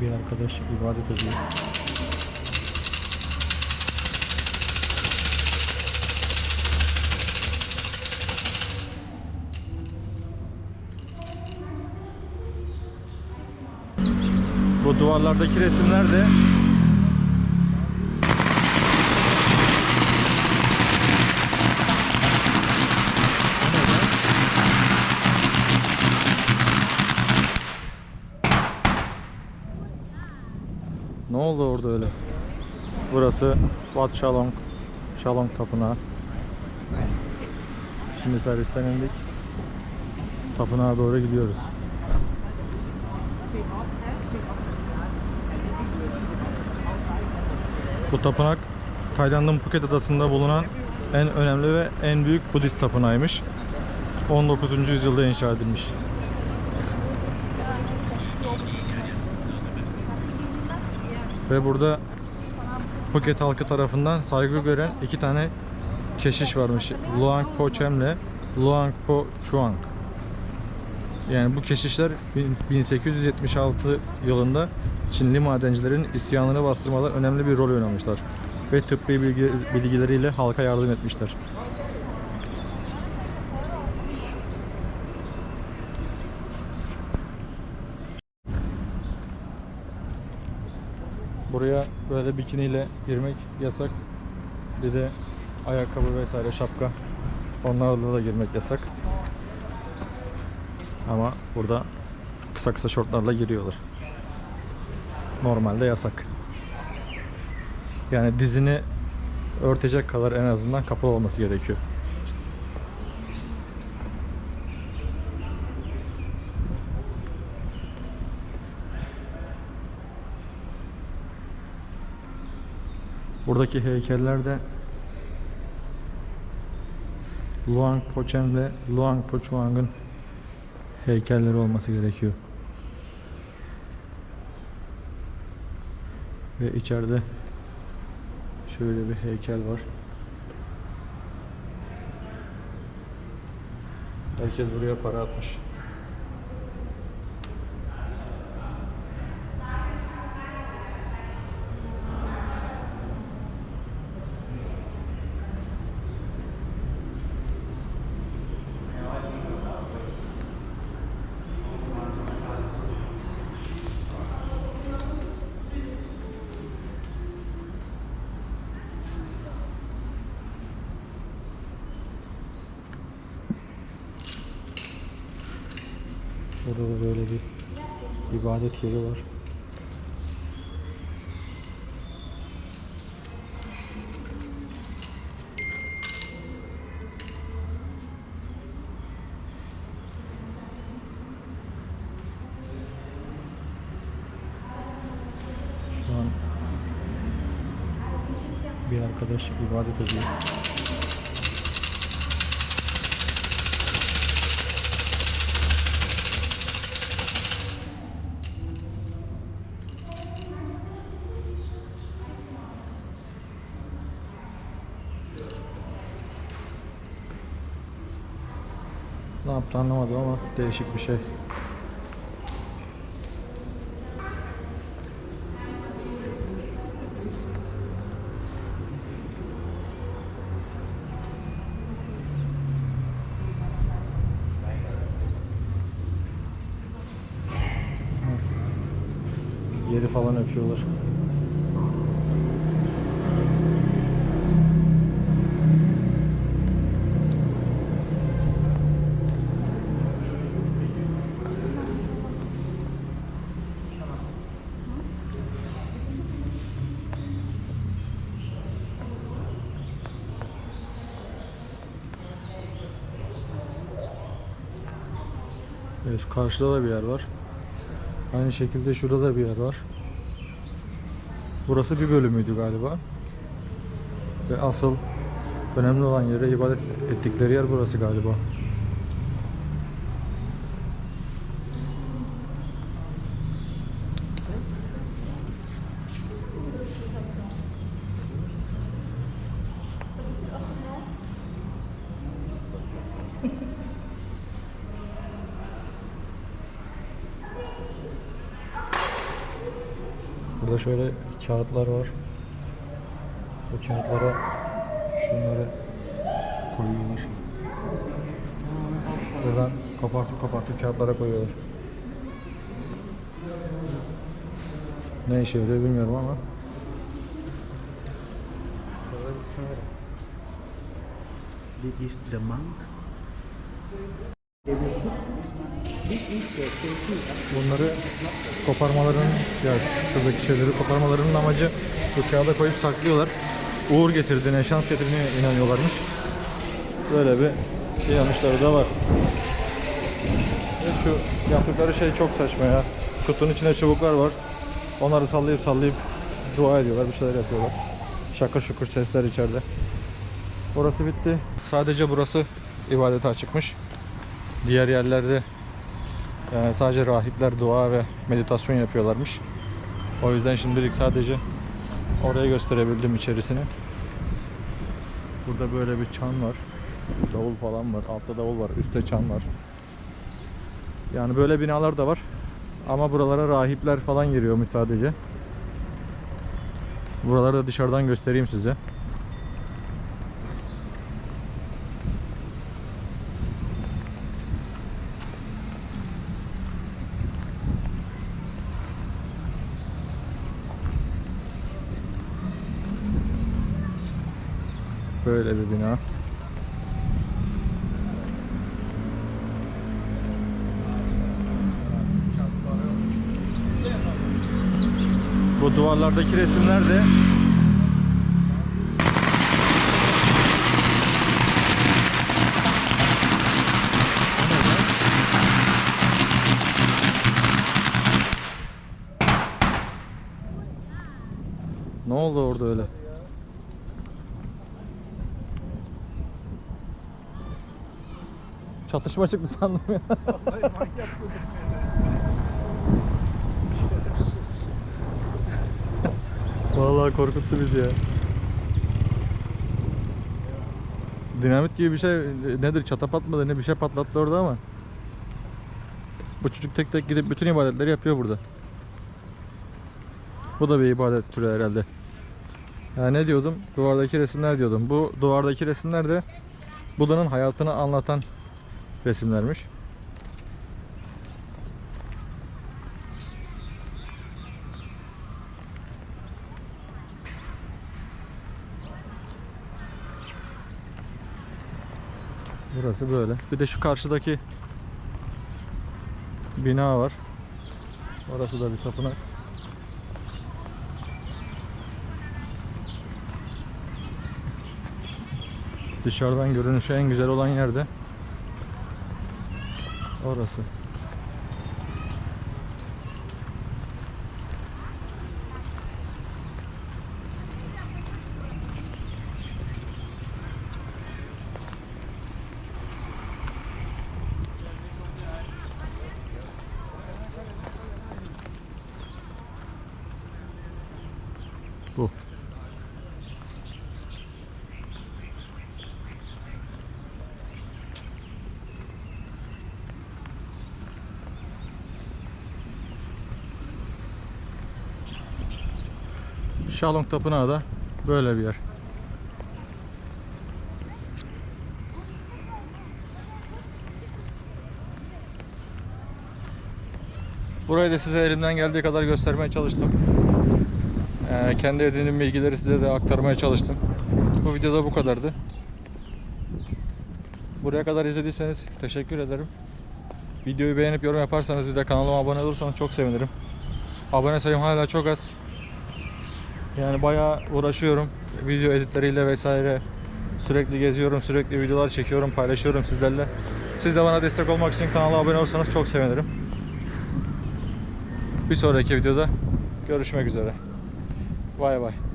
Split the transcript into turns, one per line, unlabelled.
Bir arkadaş ibadet ediyor. Bu duvarlardaki resimler de Ne oldu orada öyle? Burası Wat Shalong Shalong Tapınağı. Şimdi servisten indik. Tapınağa doğru gidiyoruz. Bu tapınak Tayland'ın Phuket adasında bulunan en önemli ve en büyük Budist tapınağıymış. 19. yüzyılda inşa edilmiş. Ve burada Phuket halkı tarafından saygı gören iki tane keşiş varmış. Luang Po Chem ile Luang Po Chuang. Yani bu keşişler bin- 1876 yılında Çinli madencilerin isyanını bastırmalar önemli bir rol oynamışlar. Ve tıbbi bilgi, bilgileriyle halka yardım etmişler. Buraya böyle bikiniyle girmek yasak. Bir de ayakkabı vesaire şapka. Onlarla da girmek yasak. Ama burada kısa kısa şortlarla giriyorlar. Normalde yasak. Yani dizini örtecek kadar en azından kapalı olması gerekiyor. Buradaki heykeller de Luang Po Chen ve Luang Po Chuang'ın heykelleri olması gerekiyor. Ve içeride şöyle bir heykel var. Herkes buraya para atmış. Burada da böyle bir ibadet yeri var. Şu an bir arkadaş ibadet ediyor. Ne yaptı anlamadım ama değişik bir şey. Yeri falan öpüyorlar. Şu karşıda da bir yer var. Aynı şekilde şurada da bir yer var. Burası bir bölümüydü galiba. Ve asıl önemli olan yere ibadet ettikleri yer burası galiba. Burada şöyle kağıtlar var. Bu kağıtlara şunları koyuyorlar. Buradan kopartıp kopartıp kağıtlara koyuyorlar. Ne işe yarıyor bilmiyorum ama.
This is the monk.
Bunları koparmaların, ya şuradaki şeyleri koparmalarının amacı bu kağıda koyup saklıyorlar. Uğur getirdiğine, şans getirdiğine inanıyorlarmış. Böyle bir inanışları da var. Ve şu yaptıkları şey çok saçma ya. Kutunun içinde çubuklar var. Onları sallayıp sallayıp dua ediyorlar, bir şeyler yapıyorlar. Şakır şukur sesler içeride. Burası bitti. Sadece burası ibadete açıkmış. Diğer yerlerde yani sadece rahipler dua ve meditasyon yapıyorlarmış. O yüzden şimdilik sadece oraya gösterebildim içerisini. Burada böyle bir çan var. Davul falan var. Altta davul var. Üstte çan var. Yani böyle binalar da var. Ama buralara rahipler falan giriyormuş sadece. Buraları da dışarıdan göstereyim size. Böyle bir bina. Bu duvarlardaki resimler de Ne oldu orada öyle? Çatışma çıktı sandım ya. Vallahi korkuttu bizi ya. Dinamit gibi bir şey nedir çatapat mıdır ne bir şey patlattı orada ama. Bu çocuk tek tek gidip bütün ibadetleri yapıyor burada. Bu da bir ibadet türü herhalde. Ya ne diyordum? Duvardaki resimler diyordum. Bu duvardaki resimler de Buda'nın hayatını anlatan resimlermiş. Burası böyle. Bir de şu karşıdaki bina var. Orası da bir tapınak. Dışarıdan görünüşü en güzel olan yerde orası. Bu. Şalong Tapınağı da böyle bir yer. Burayı da size elimden geldiği kadar göstermeye çalıştım. Ee, kendi edindiğim bilgileri size de aktarmaya çalıştım. Bu videoda bu kadardı. Buraya kadar izlediyseniz teşekkür ederim. Videoyu beğenip yorum yaparsanız bir de kanalıma abone olursanız çok sevinirim. Abone sayım hala çok az. Yani bayağı uğraşıyorum. Video editleriyle vesaire. Sürekli geziyorum, sürekli videolar çekiyorum, paylaşıyorum sizlerle. Siz de bana destek olmak için kanala abone olursanız çok sevinirim. Bir sonraki videoda görüşmek üzere. Bay bay.